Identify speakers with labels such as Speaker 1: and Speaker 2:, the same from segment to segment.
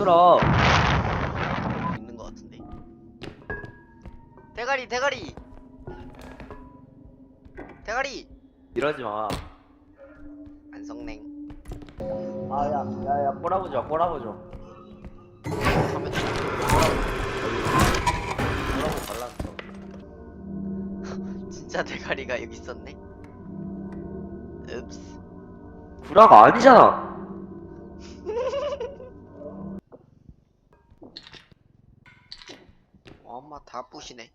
Speaker 1: 들어.
Speaker 2: 있는 것 같은데. 대가리 대가리 대가리
Speaker 1: 이러지 마.
Speaker 2: 안성냉
Speaker 1: 아야 야야 꼬라보지 마 꼬라보지 마.
Speaker 2: 하면
Speaker 1: 꼬라보 달랐어.
Speaker 2: 진짜 대가리가 여기 있었네. 읍스.
Speaker 1: 구라가 아니잖아.
Speaker 2: 엄마 다 부시네.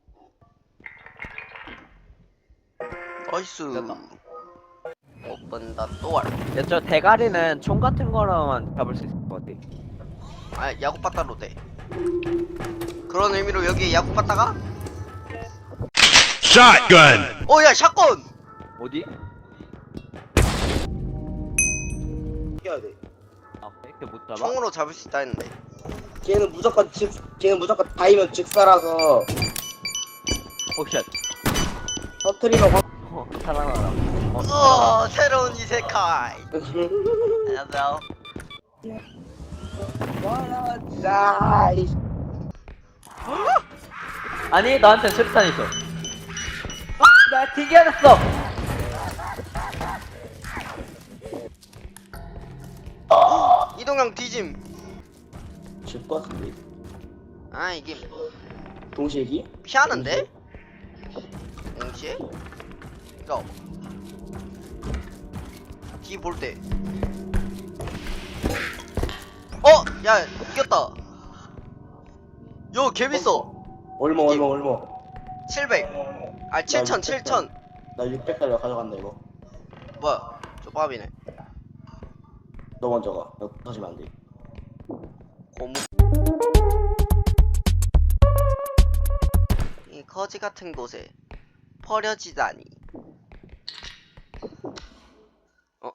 Speaker 2: 나이스.
Speaker 1: 됐다.
Speaker 2: 오픈 더 도어.
Speaker 1: 야저 대가리는 총 같은 거로만 잡을 수 있을 것 같아.
Speaker 2: 아 야구 빠따로 돼. 그런 의미로 여기 야구 빠따가?
Speaker 3: Shotgun.
Speaker 2: 어야 샷건.
Speaker 1: 어디?
Speaker 4: 해야 돼.
Speaker 1: 아 이렇게 못 잡아?
Speaker 2: 총으로 잡을 수 있다 했는데.
Speaker 4: 걔는 무조건 즉, 걔는 무조건 다이면 즉사라서
Speaker 1: 옵션.
Speaker 4: 터트리면 확.
Speaker 1: 어 살아나라. 어,
Speaker 2: 어 새로운 이세카이. 안녕.
Speaker 4: 자, 이
Speaker 1: 아니 나한테 수류탄 있어. 아, 나 튕겨냈어.
Speaker 2: 이동형 뒤짐.
Speaker 4: 줄것 같은데.
Speaker 2: 아 이게
Speaker 4: 동시에기?
Speaker 2: 피하는데? 동시에? 이거 뒤볼 때. 어, 야 이겼다. 요 개비싸.
Speaker 4: 얼마 얼마 얼마.
Speaker 2: 700. 아 7천 7천.
Speaker 4: 나 600달러 가져간다 이거.
Speaker 2: 뭐야? 저 밥이네.
Speaker 4: 너 먼저 가. 너 터지면 안 돼.
Speaker 2: 고무. 이 거지 같은 곳에 버려지다니. 어?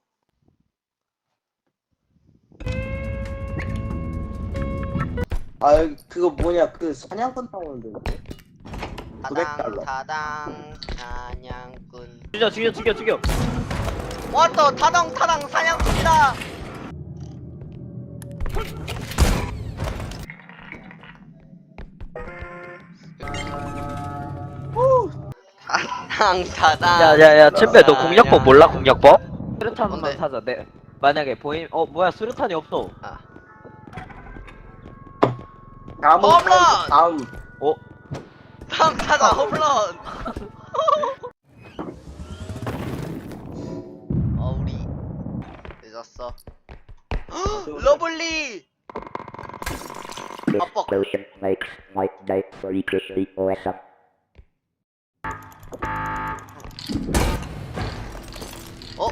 Speaker 4: 아 여기 그거 뭐냐 그 사냥꾼 나오는데.
Speaker 2: 타당
Speaker 4: 900달러.
Speaker 2: 타당 사냥꾼.
Speaker 1: 죽여 죽여 죽여 죽여.
Speaker 2: 왔다 타당 타당 사냥꾼이다. 타당 타당.
Speaker 1: 야야야 챔베 너 공략법 몰라 공략법? 수류탄만
Speaker 2: 뭔데?
Speaker 1: 사자. 내 만약에 보임 어 뭐야 수류탄이 없어.
Speaker 2: 아,
Speaker 4: 다음
Speaker 2: 홈런!
Speaker 4: 다음
Speaker 1: 어?
Speaker 2: 다음 타자 홈런. 어 우리 늦었어. 러블리.
Speaker 5: makes awesome.
Speaker 2: 어?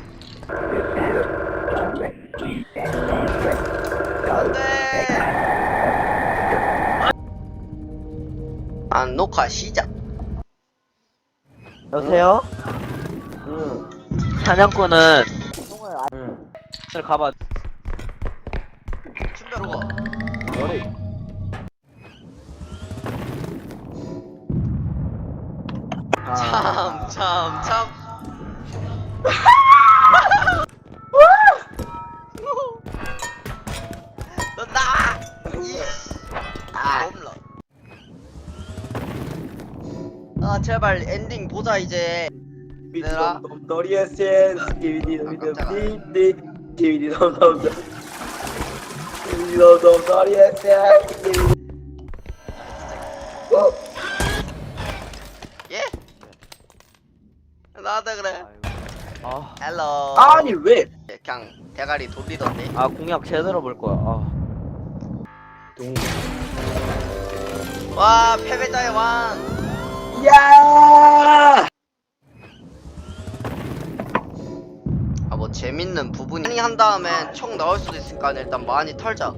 Speaker 2: 안돼. 안 녹화 시작.
Speaker 1: 여보세요?
Speaker 4: 응.
Speaker 1: 사냥꾼은
Speaker 4: 응.
Speaker 1: 가봐.
Speaker 2: 춤배로 가.
Speaker 4: 머리.
Speaker 2: 참, 참, 참. 너 나! 이! 아. 아, 제발 엔딩 보자 이제. 얘들아.
Speaker 4: 너리의 센스 비디?
Speaker 2: 나한테 그래.
Speaker 1: 아,
Speaker 2: 헬로.
Speaker 4: 아니 왜
Speaker 2: 그냥 대가리 돌리던데.
Speaker 1: 아 공략 제대로 볼 거야. 아.
Speaker 2: 와, 패배자의 왕.
Speaker 4: 야
Speaker 2: 아, 뭐 재밌는 부분이 많이 한 다음에 총 나올 수도 있으니까 일단 많이 털자.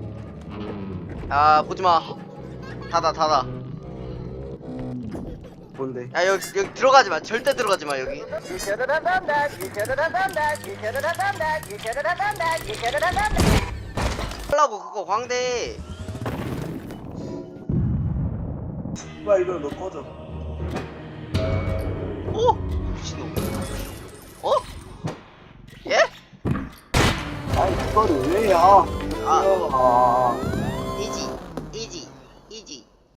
Speaker 2: 야, 보지 마. 닫아, 닫아.
Speaker 4: 뭔데
Speaker 2: 야, 여기, 여기 들어가지 마. 절대 들어가지 마, 여기. 하려고 그거 광대.
Speaker 4: 빨리 이걸 너 꺼져
Speaker 2: 오! 미친놈. 어? 예?
Speaker 4: 아니 그거를 왜야
Speaker 2: 아.
Speaker 4: 아